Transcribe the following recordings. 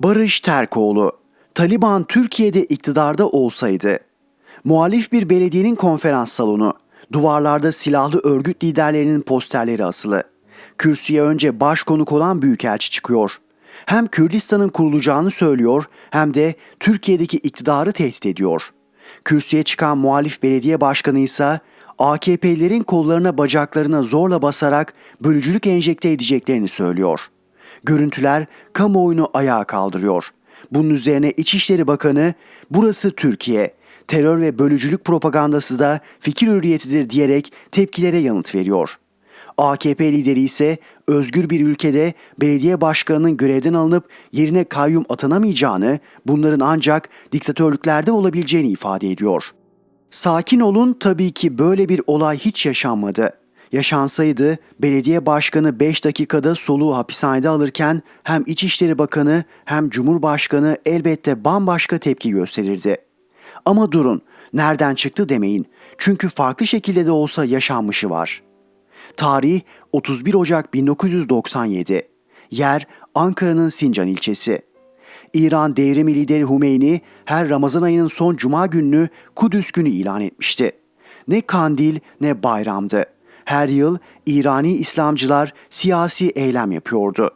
Barış Terkoğlu, Taliban Türkiye'de iktidarda olsaydı, muhalif bir belediyenin konferans salonu, duvarlarda silahlı örgüt liderlerinin posterleri asılı. Kürsüye önce başkonuk olan büyükelçi çıkıyor. Hem Kürdistan'ın kurulacağını söylüyor hem de Türkiye'deki iktidarı tehdit ediyor. Kürsüye çıkan muhalif belediye başkanı ise AKP'lerin kollarına bacaklarına zorla basarak bölücülük enjekte edeceklerini söylüyor. Görüntüler kamuoyunu ayağa kaldırıyor. Bunun üzerine İçişleri Bakanı burası Türkiye, terör ve bölücülük propagandası da fikir hürriyetidir diyerek tepkilere yanıt veriyor. AKP lideri ise özgür bir ülkede belediye başkanının görevden alınıp yerine kayyum atanamayacağını, bunların ancak diktatörlüklerde olabileceğini ifade ediyor. Sakin olun tabii ki böyle bir olay hiç yaşanmadı. Yaşansaydı belediye başkanı 5 dakikada soluğu hapishanede alırken hem İçişleri Bakanı hem Cumhurbaşkanı elbette bambaşka tepki gösterirdi. Ama durun, nereden çıktı demeyin. Çünkü farklı şekilde de olsa yaşanmışı var. Tarih 31 Ocak 1997. Yer Ankara'nın Sincan ilçesi. İran devrimi lideri Hümeyni her Ramazan ayının son cuma gününü Kudüs günü ilan etmişti. Ne kandil ne bayramdı. Her yıl İrani İslamcılar siyasi eylem yapıyordu.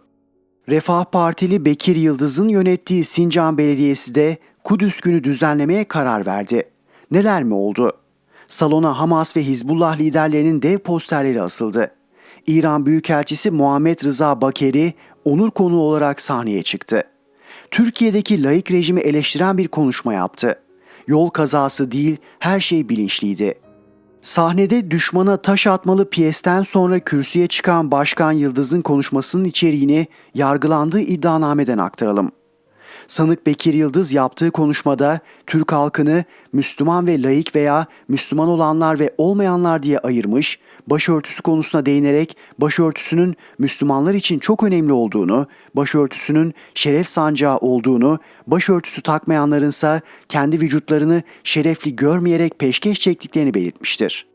Refah Partili Bekir Yıldız'ın yönettiği Sincan Belediyesi de Kudüs günü düzenlemeye karar verdi. Neler mi oldu? Salona Hamas ve Hizbullah liderlerinin dev posterleri asıldı. İran Büyükelçisi Muhammed Rıza Bakeri onur konuğu olarak sahneye çıktı. Türkiye'deki laik rejimi eleştiren bir konuşma yaptı. Yol kazası değil, her şey bilinçliydi. Sahnede düşmana taş atmalı piyesten sonra kürsüye çıkan Başkan Yıldız'ın konuşmasının içeriğini yargılandığı iddianameden aktaralım. Sanık Bekir Yıldız yaptığı konuşmada Türk halkını Müslüman ve laik veya Müslüman olanlar ve olmayanlar diye ayırmış, başörtüsü konusuna değinerek başörtüsünün Müslümanlar için çok önemli olduğunu, başörtüsünün şeref sancağı olduğunu, başörtüsü takmayanlarınsa kendi vücutlarını şerefli görmeyerek peşkeş çektiklerini belirtmiştir.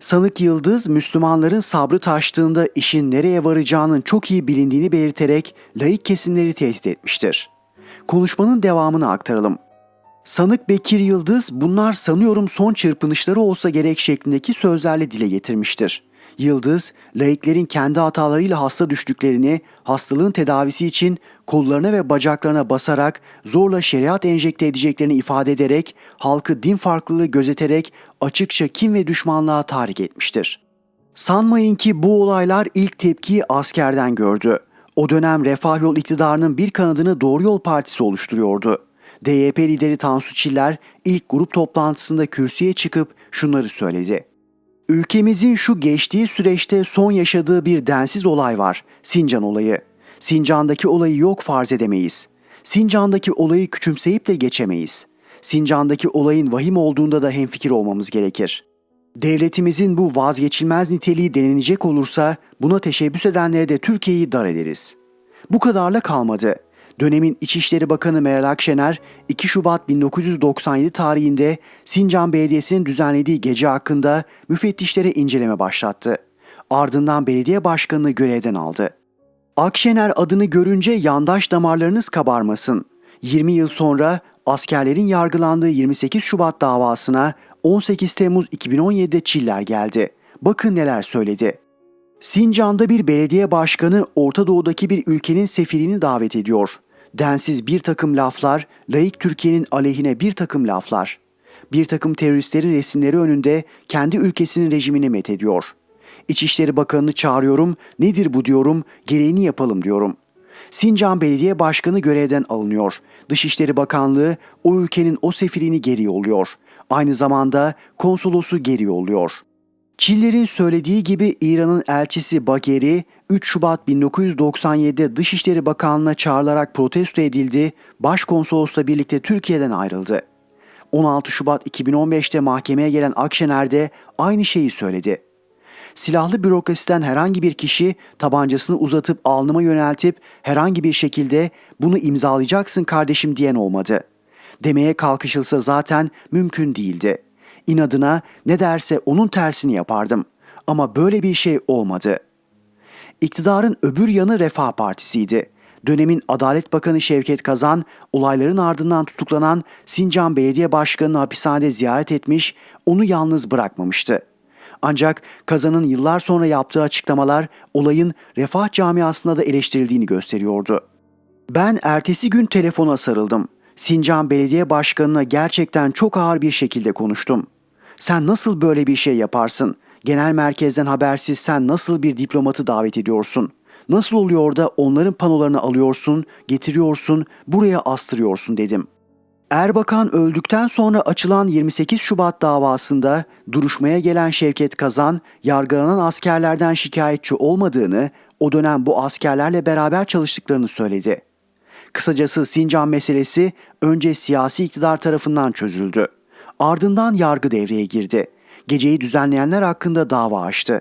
Sanık Yıldız, Müslümanların sabrı taştığında işin nereye varacağının çok iyi bilindiğini belirterek laik kesimleri tehdit etmiştir. Konuşmanın devamını aktaralım. Sanık Bekir Yıldız bunlar sanıyorum son çırpınışları olsa gerek şeklindeki sözlerle dile getirmiştir. Yıldız, laiklerin kendi hatalarıyla hasta düştüklerini, hastalığın tedavisi için kollarına ve bacaklarına basarak zorla şeriat enjekte edeceklerini ifade ederek halkı din farklılığı gözeterek açıkça kin ve düşmanlığa tahrik etmiştir. Sanmayın ki bu olaylar ilk tepkiyi askerden gördü. O dönem Refah Yol iktidarının bir kanadını Doğru Yol Partisi oluşturuyordu. DYP lideri Tansu Çiller ilk grup toplantısında kürsüye çıkıp şunları söyledi. Ülkemizin şu geçtiği süreçte son yaşadığı bir densiz olay var. Sincan olayı. Sincan'daki olayı yok farz edemeyiz. Sincan'daki olayı küçümseyip de geçemeyiz. Sincan'daki olayın vahim olduğunda da hemfikir olmamız gerekir. Devletimizin bu vazgeçilmez niteliği denenecek olursa buna teşebbüs edenlere de Türkiye'yi dar ederiz. Bu kadarla kalmadı. Dönemin İçişleri Bakanı Meral Akşener 2 Şubat 1997 tarihinde Sincan Belediyesi'nin düzenlediği gece hakkında müfettişlere inceleme başlattı. Ardından belediye başkanını görevden aldı. Akşener adını görünce yandaş damarlarınız kabarmasın. 20 yıl sonra askerlerin yargılandığı 28 Şubat davasına 18 Temmuz 2017'de Çiller geldi. Bakın neler söyledi. Sincan'da bir belediye başkanı Orta Doğu'daki bir ülkenin sefirini davet ediyor. Densiz bir takım laflar, laik Türkiye'nin aleyhine bir takım laflar. Bir takım teröristlerin resimleri önünde kendi ülkesinin rejimini met ediyor. İçişleri Bakanı'nı çağırıyorum, nedir bu diyorum, gereğini yapalım diyorum. Sincan Belediye Başkanı görevden alınıyor. Dışişleri Bakanlığı o ülkenin o sefirini geri yolluyor. Aynı zamanda konsolosu geri yolluyor. Çiller'in söylediği gibi İran'ın elçisi Bagheri 3 Şubat 1997'de Dışişleri Bakanlığı'na çağrılarak protesto edildi, başkonsolosla birlikte Türkiye'den ayrıldı. 16 Şubat 2015'te mahkemeye gelen Akşener de aynı şeyi söyledi. Silahlı bürokrasiden herhangi bir kişi tabancasını uzatıp alnıma yöneltip herhangi bir şekilde bunu imzalayacaksın kardeşim diyen olmadı. Demeye kalkışılsa zaten mümkün değildi. İnadına ne derse onun tersini yapardım. Ama böyle bir şey olmadı. İktidarın öbür yanı Refah Partisi'ydi. Dönemin Adalet Bakanı Şevket Kazan, olayların ardından tutuklanan Sincan Belediye Başkanı'nı hapishanede ziyaret etmiş, onu yalnız bırakmamıştı. Ancak Kazan'ın yıllar sonra yaptığı açıklamalar olayın refah camiasında da eleştirildiğini gösteriyordu. Ben ertesi gün telefona sarıldım. Sincan Belediye Başkanı'na gerçekten çok ağır bir şekilde konuştum. Sen nasıl böyle bir şey yaparsın? Genel merkezden habersiz sen nasıl bir diplomatı davet ediyorsun? Nasıl oluyor da onların panolarını alıyorsun, getiriyorsun, buraya astırıyorsun dedim. Erbakan öldükten sonra açılan 28 Şubat davasında duruşmaya gelen Şevket Kazan, yargılanan askerlerden şikayetçi olmadığını, o dönem bu askerlerle beraber çalıştıklarını söyledi. Kısacası Sincan meselesi önce siyasi iktidar tarafından çözüldü. Ardından yargı devreye girdi. Geceyi düzenleyenler hakkında dava açtı.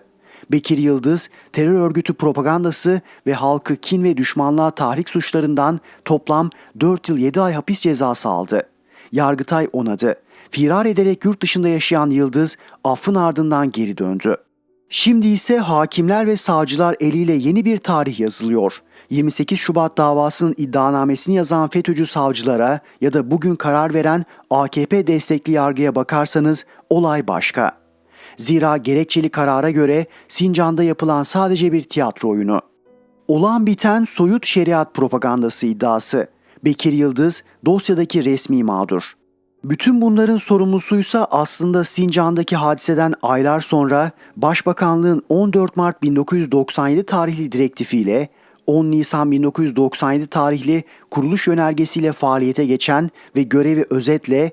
Bekir Yıldız, terör örgütü propagandası ve halkı kin ve düşmanlığa tahrik suçlarından toplam 4 yıl 7 ay hapis cezası aldı. Yargıtay onadı. Firar ederek yurt dışında yaşayan Yıldız affın ardından geri döndü. Şimdi ise hakimler ve savcılar eliyle yeni bir tarih yazılıyor. 28 Şubat davasının iddianamesini yazan FETÖ'cü savcılara ya da bugün karar veren AKP destekli yargıya bakarsanız olay başka. Zira gerekçeli karara göre Sincan'da yapılan sadece bir tiyatro oyunu. Olan biten soyut şeriat propagandası iddiası. Bekir Yıldız dosyadaki resmi mağdur. Bütün bunların sorumlusuysa aslında Sincan'daki hadiseden aylar sonra Başbakanlığın 14 Mart 1997 tarihli direktifiyle 10 Nisan 1997 tarihli kuruluş yönergesiyle faaliyete geçen ve görevi özetle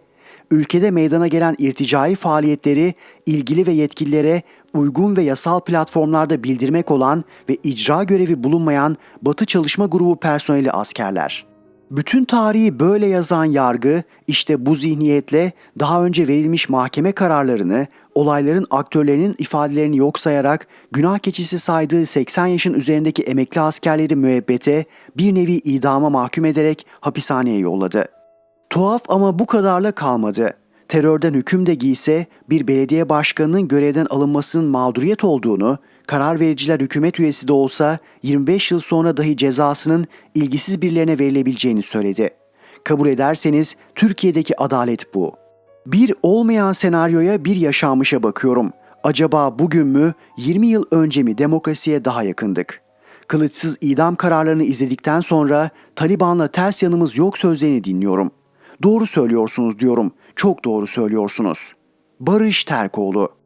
ülkede meydana gelen irticai faaliyetleri ilgili ve yetkililere uygun ve yasal platformlarda bildirmek olan ve icra görevi bulunmayan Batı Çalışma Grubu personeli askerler. Bütün tarihi böyle yazan yargı işte bu zihniyetle daha önce verilmiş mahkeme kararlarını, olayların aktörlerinin ifadelerini yok sayarak günah keçisi saydığı 80 yaşın üzerindeki emekli askerleri müebbete bir nevi idama mahkum ederek hapishaneye yolladı. Tuhaf ama bu kadarla kalmadı. Terörden hüküm de giyse bir belediye başkanının görevden alınmasının mağduriyet olduğunu, karar vericiler hükümet üyesi de olsa 25 yıl sonra dahi cezasının ilgisiz birilerine verilebileceğini söyledi. Kabul ederseniz Türkiye'deki adalet bu. Bir olmayan senaryoya bir yaşanmışa bakıyorum. Acaba bugün mü 20 yıl önce mi demokrasiye daha yakındık? Kılıçsız idam kararlarını izledikten sonra Taliban'la ters yanımız yok sözlerini dinliyorum. Doğru söylüyorsunuz diyorum. Çok doğru söylüyorsunuz. Barış Terkoğlu